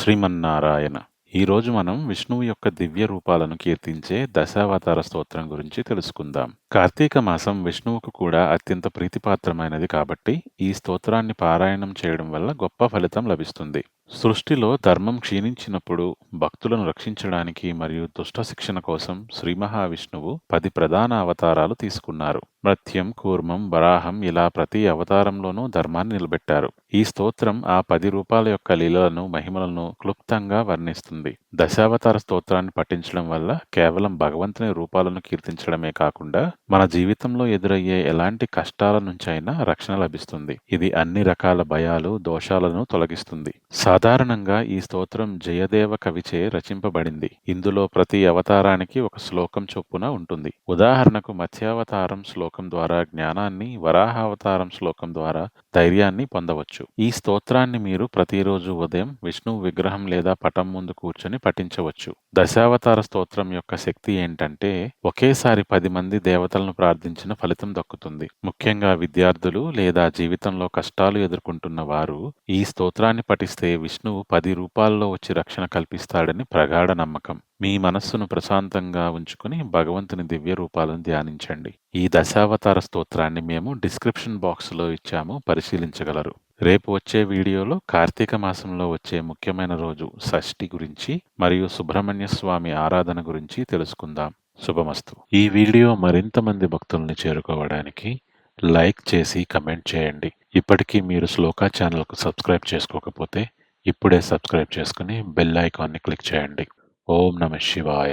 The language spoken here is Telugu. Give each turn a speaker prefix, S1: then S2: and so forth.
S1: శ్రీమన్నారాయణ. ఈరోజు మనం విష్ణువు యొక్క దివ్య రూపాలను కీర్తించే దశావతార స్తోత్రం గురించి తెలుసుకుందాం. కార్తీక మాసం విష్ణువుకు కూడా అత్యంత ప్రీతిపాత్రమైనది కాబట్టి ఈ స్తోత్రాన్ని పారాయణం చేయడం వల్ల గొప్ప ఫలితం లభిస్తుంది. సృష్టిలో ధర్మం క్షీణించినప్పుడు భక్తులను రక్షించడానికి మరియు దుష్ట శిక్షణ కోసం శ్రీ మహావిష్ణువు పది ప్రధాన అవతారాలు తీసుకున్నారు. మత్యం కూర్మం వరాహం ఇలా ప్రతి అవతారంలోనూ ధర్మాన్ని నిలబెట్టారు. ఈ స్తోత్రం ఆ పది రూపాల యొక్క లీలలను మహిమలను క్లుప్తంగా వర్ణిస్తుంది. దశావతార స్తోత్రాన్ని పఠించడం వల్ల కేవలం భగవంతుని రూపాలను కీర్తించడమే కాకుండా మన జీవితంలో ఎదురయ్యే ఎలాంటి కష్టాల నుంచైనా రక్షణ లభిస్తుంది. ఇది అన్ని రకాల భయాలు దోషాలను తొలగిస్తుంది. సాధారణంగా ఈ స్తోత్రం జయదేవ కవిచే రచింపబడింది. ఇందులో ప్రతి అవతారానికి ఒక శ్లోకం చొప్పున ఉంటుంది. ఉదాహరణకు మత్స్యావతారం శ్లోకం ద్వారా జ్ఞానాన్ని వరాహావతారం శ్లోకం ద్వారా ధైర్యాన్ని పొందవచ్చు. ఈ స్తోత్రాన్ని మీరు ప్రతిరోజు ఉదయం విష్ణువు విగ్రహం లేదా పటం ముందు కూర్చొని పఠించవచ్చు. దశావతార స్తోత్రం యొక్క శక్తి ఏంటంటే ఒకేసారి పది మంది దేవతలను ప్రార్థించిన ఫలితం దక్కుతుంది. ముఖ్యంగా విద్యార్థులు లేదా జీవితంలో కష్టాలు ఎదుర్కొంటున్న వారు ఈ స్తోత్రాన్ని పఠిస్తే విష్ణువు పది రూపాల్లో వచ్చి రక్షణ కల్పిస్తాడని ప్రగాఢ నమ్మకం. మీ మనస్సును ప్రశాంతంగా ఉంచుకుని భగవంతుని దివ్య రూపాలను ధ్యానించండి. ఈ దశావతార స్తోత్రాన్ని మేము డిస్క్రిప్షన్ బాక్స్లో ఇచ్చాము పరిశీలించగలరు. రేపు వచ్చే వీడియోలో కార్తీక మాసంలో వచ్చే ముఖ్యమైన రోజు షష్ఠి గురించి మరియు సుబ్రహ్మణ్య స్వామి ఆరాధన గురించి తెలుసుకుందాం. శుభమస్తు. ఈ వీడియో మరింత మంది భక్తుల్ని చేరుకోవడానికి లైక్ చేసి కమెంట్ చేయండి. ఇప్పటికీ మీరు శ్లోకా ఛానల్కు సబ్స్క్రైబ్ చేసుకోకపోతే ఇప్పుడే సబ్స్క్రైబ్ చేసుకుని బెల్ ఐకాన్ని క్లిక్ చేయండి. ఓం నమ శివాయ.